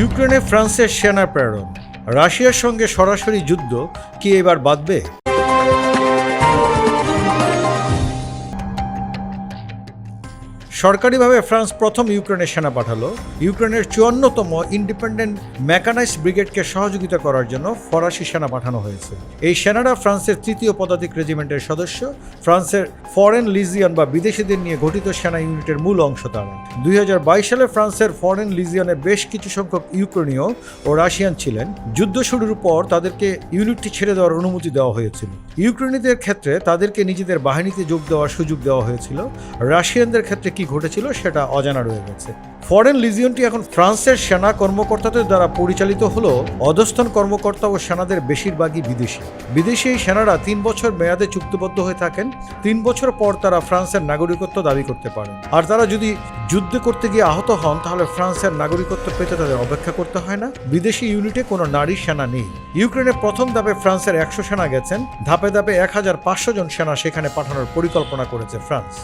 ইউক্রেনে ফ্রান্সের সেনা প্রেরণ রাশিয়ার সঙ্গে সরাসরি যুদ্ধ কি এবার বাঁধবে? সরকারিভাবে ফ্রান্স প্রথম ইউক্রেনে সেনা পাঠালো। ইউক্রেনের চুয়ান্নতম ইন্ডিপেন্ডেন্ট মেকানাইজড ব্রিগেডকে সহযোগিতা করার জন্য ফরাসি সেনা পাঠানো হয়েছে। এই সেনারা ফ্রান্সের তৃতীয় পদাতিক রেজিমেন্টের সদস্য, ফ্রান্সের ফরেন লিজিয়ন বা বিদেশিদের নিয়ে গঠিত সেনা ইউনিটের মূল অংশ তারা। দুই হাজার বাইশ সালে ফ্রান্সের ফরেন লিজিয়নে বেশ কিছু সংখ্যক ইউক্রেনীয় ও রাশিয়ান ছিলেন। যুদ্ধ শুরুর পর তাদেরকে ইউনিটটি ছেড়ে দেওয়ার অনুমতি দেওয়া হয়েছিল। ইউক্রেনীদের ক্ষেত্রে তাদেরকে নিজেদের বাহিনীতে যোগ দেওয়ার সুযোগ দেওয়া হয়েছিল। রাশিয়ানদের ক্ষেত্রে কি ঘটেছিল সেটা অজানা রয়ে গেছে। ফরেন লিজিয়নটি এখন ফ্রান্সের সেনা কর্মকর্তাদের দ্বারা পরিচালিত হলেও অধস্থন কর্মকর্তা ও সেনাদের বেশিরভাগই বিদেশি। বিদেশি এই সেনারা তিন বছর মেয়াদে চুক্তিবদ্ধ হয়ে থাকেন। তিন বছর পর তারা ফ্রান্সের নাগরিকত্ব দাবি করতে পারেন। আর তারা যদি যুদ্ধ করতে গিয়ে আহত হন, তাহলে ফ্রান্সের নাগরিকত্ব পেতে তাদের অপেক্ষা করতে হয় না। বিদেশি ইউনিটে কোনো নারী সেনা নেই। ইউক্রেনের প্রথম ধাপে ফ্রান্সের একশো সেনা গেছেন। ধাপে ধাপে এক হাজার পাঁচশো জন সেনা সেখানে পাঠানোর পরিকল্পনা করেছে ফ্রান্স।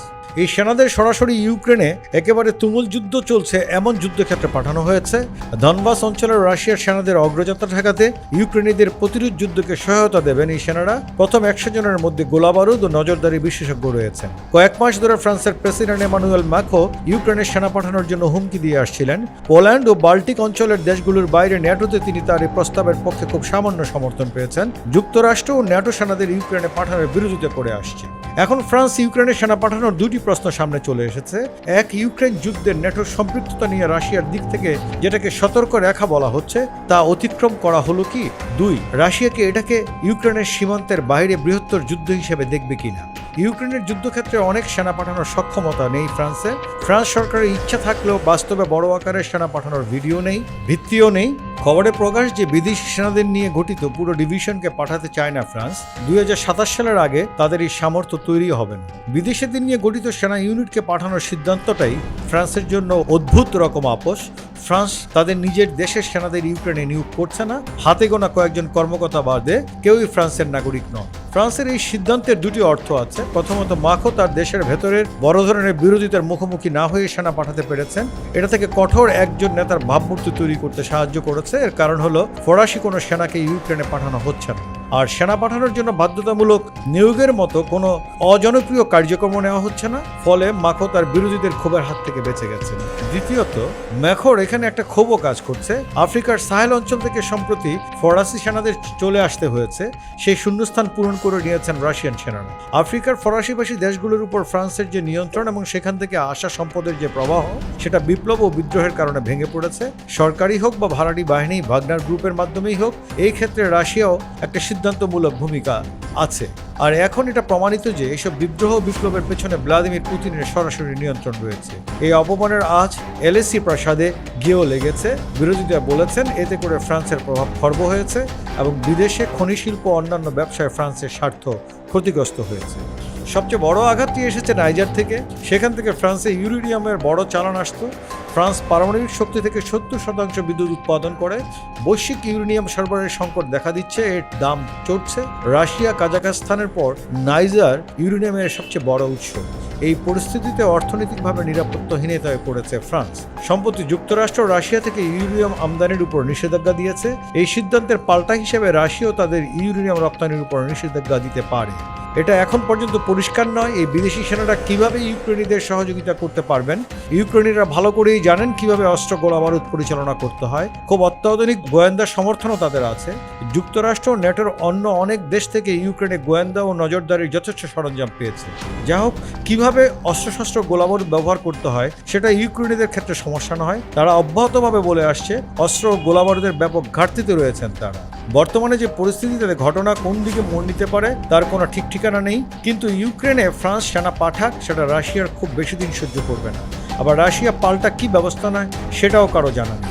এই সেনাদের সরাসরি ইউক্রেনে একেবারে তুমুল যুদ্ধ চলছে, এমন যুদ্ধক্ষেত্রে পাঠানো হয়েছে। ধনবাস অঞ্চলের রাশিয়ার সেনাদের অগ্রযাত্রা ঠেকাতে ইউক্রেনীদের প্রতিরোধ যুদ্ধকে সহায়তা দেবেন এই সেনারা। প্রথম একশো জনের মধ্যে গোলাবারুদ ও নজরদারি বিশেষজ্ঞ রয়েছেন। কয়েক মাস ধরে ফ্রান্সের প্রেসিডেন্ট এমানুয়েল ম্যাকো ইউক্রেনের সেনা পাঠানোর জন্য হুমকি দিয়ে আসছিলেন। পোল্যান্ড ও বাল্টিক অঞ্চলের দেশগুলোর বাইরে ন্যাটোতে তিনি তার এই প্রস্তাবের পক্ষে খুব সামান্য সমর্থন পেয়েছেন। যুক্তরাষ্ট্র ও ন্যাটো সেনাদের ইউক্রেনে পাঠানোর বিরোধিতা করে আসছে। এখন ফ্রান্স ইউক্রেনে সেনা পাঠানোর দুটি প্রশ্ন সামনে চলে এসেছে। এক, ইউক্রেন যুদ্ধের নেটোর সম্পৃক্ততা নিয়ে রাশিয়ার দিক থেকে যেটাকে সতর্ক রেখা বলা হচ্ছে, তা অতিক্রম করা হলো কি? দুই রাশিয়াকে এটাকে ইউক্রেনের সীমান্তের বাইরে বৃহত্তর যুদ্ধ হিসেবে দেখবে কিনা? ইউক্রেনের যুদ্ধক্ষেত্রে অনেক সেনা পাঠানোর সক্ষমতা নেই ফ্রান্সে। ফ্রান্স সরকারের ইচ্ছা থাকলেও বাস্তবে বড় আকারের সেনা পাঠানোর ভিডিও নেই, ভিত্তিও নেই। খবরে প্রকাশ যে বিদেশি সেনাদের নিয়ে গঠিত পুরো ডিভিশনকে পাঠাতে চায় না ফ্রান্স, দুই হাজার সাতাশ সালের আগে তাদের এই সামর্থ্য তৈরি হবে না। বিদেশিদের নিয়ে গঠিত সেনা ইউনিটকে পাঠানোর সিদ্ধান্তটাই ফ্রান্সের জন্য অদ্ভুত রকম আপোষ। ফ্রান্স তাদের নিজের দেশের সেনাদের ইউক্রেনে নিয়োগ করছে না, হাতে গোনা কয়েকজন কর্মকর্তা বাদে কেউই ফ্রান্সের নাগরিক নয় ফ্রান্সের এই সিদ্ধান্তের দুটি অর্থ আছে। প্রথমত, মাখো তার দেশের ভেতরের বড় ধরনের বিরোধিতার মুখোমুখি না হয়ে সেনা পাঠাতে পেরেছেন। এটা থেকে কঠোর একজন নেতার ভাবমূর্তি তৈরি করতে সাহায্য করেছে। এর কারণ হলো, ফরাসি কোনো সেনাকে ইউক্রেনে পাঠানো হচ্ছে না। আর সেনা পাঠানোর জন্য বাধ্যতামূলক নিয়োগের মতো কোনো অজনপ্রিয় কার্যক্রম নেওয়া হচ্ছে না, ফলে মাখো তার বিরোধীদের ক্ষোভের হাত থেকে বেঁচে গেছেন দ্বিতীয়ত, ম্যাখোর এখানে একটা ক্ষোভও কাজ করছে। আফ্রিকার সাহেল অঞ্চল থেকে সম্প্রতি ফরাসি সেনাদের চলে আসতে হয়েছে। সেই শূন্যস্থান পূরণ করে নিয়েছেন রাশিয়ান সেনারা। আফ্রিকার ফরাসিভাষী দেশগুলোর উপর ফ্রান্সের যে নিয়ন্ত্রণ এবং সেখান থেকে আসা সম্পদের যে প্রবাহ, সেটা বিপ্লব ও বিদ্রোহের কারণে ভেঙে পড়েছে। সরকারি হোক বা ভাড়াটি বাহিনী, ভাগনার গ্রুপের মাধ্যমেই হোক, এই ক্ষেত্রে রাশিয়াও একটা সিদ্ধান্তমূলক ভূমিকা আছে। আর এখন এটা প্রমাণিত যে এইসব বিদ্রোহ বিপ্লবের পেছনে ভ্লাদিমির পুতিনের সরাসরি নিয়ন্ত্রণ রয়েছে। এই অপমানের আজ এলএসি প্রাসাদে গিয়েও লেগেছে। বিরোধীরা বলেছেন এতে করে ফ্রান্সের প্রভাব খর্ব হয়েছে এবং বিদেশে খনি শিল্প অন্যান্য ব্যবসায় ফ্রান্সের স্বার্থ ক্ষতিগ্রস্ত হয়েছে। সবচেয়ে বড় আঘাতটি এসেছে নাইজার থেকে। সেখান থেকে ফ্রান্সে ইউরেনিয়ামের বড় চালান আসতো ফ্রান্স পারমাণবিক শক্তি থেকে সত্তর শতাংশ বিদ্যুৎ উৎপাদন করে। বৈশ্বিক ইউরেনিয়াম সরবরাহের সংকট দেখা দিচ্ছে, এর দাম চড়ছে। রাশিয়া, কাজাখস্তানের পর নাইজার ইউরেনিয়ামের সবচেয়ে বড় উৎস। এই পরিস্থিতিতে অর্থনৈতিকভাবে নিরাপত্তাহীনতায় পড়েছে ফ্রান্স। সম্প্রতি যুক্তরাষ্ট্র রাশিয়া থেকে ইউরেনিয়াম আমদানির উপর নিষেধাজ্ঞা দিয়েছে। এই সিদ্ধান্তের পাল্টা হিসেবে রাশিয়াও তাদের ইউরেনিয়াম রপ্তানির উপর নিষেধাজ্ঞা দিতে পারে। এটা এখন পর্যন্ত পরিষ্কার নয়, এই বিদেশি সেনারা কীভাবে ইউক্রেনীদের সহযোগিতা করতে পারবেন? ইউক্রেনীরা ভালো করেই জানেন কীভাবে অস্ত্র গোলাবারুদ পরিচালনা করতে হয়। খুব অত্যাধুনিক গোয়েন্দা সমর্থনও তাদের আছে। যুক্তরাষ্ট্র নেটোর অন্য অনেক দেশ থেকে ইউক্রেনে গোয়েন্দা ও নজরদারির যথেষ্ট সরঞ্জাম পেয়েছে। যা হোক, কীভাবে অস্ত্রশস্ত্র গোলাবারুদ ব্যবহার করতে হয়, সেটা ইউক্রেনীদের ক্ষেত্রে সমস্যা নয়। তারা অব্যাহতভাবে বলে আসছে, অস্ত্র ও গোলাবারুদের ব্যাপক ঘাটতিতে রয়েছেন তারা। বর্তমানে যে পরিস্থিতিতে ঘটনা কোন দিকে মোড় নিতে পারে, তার কোনো ঠিক ঠিকানা নেই। কিন্তু ইউক্রেনে ফ্রান্স সেনা পাঠাক, সেটা রাশিয়ার খুব বেশি দিন সহ্য করবে না। আবার রাশিয়া পাল্টা কি ব্যবস্থা নেয়, সেটাও কারও জানা নেই।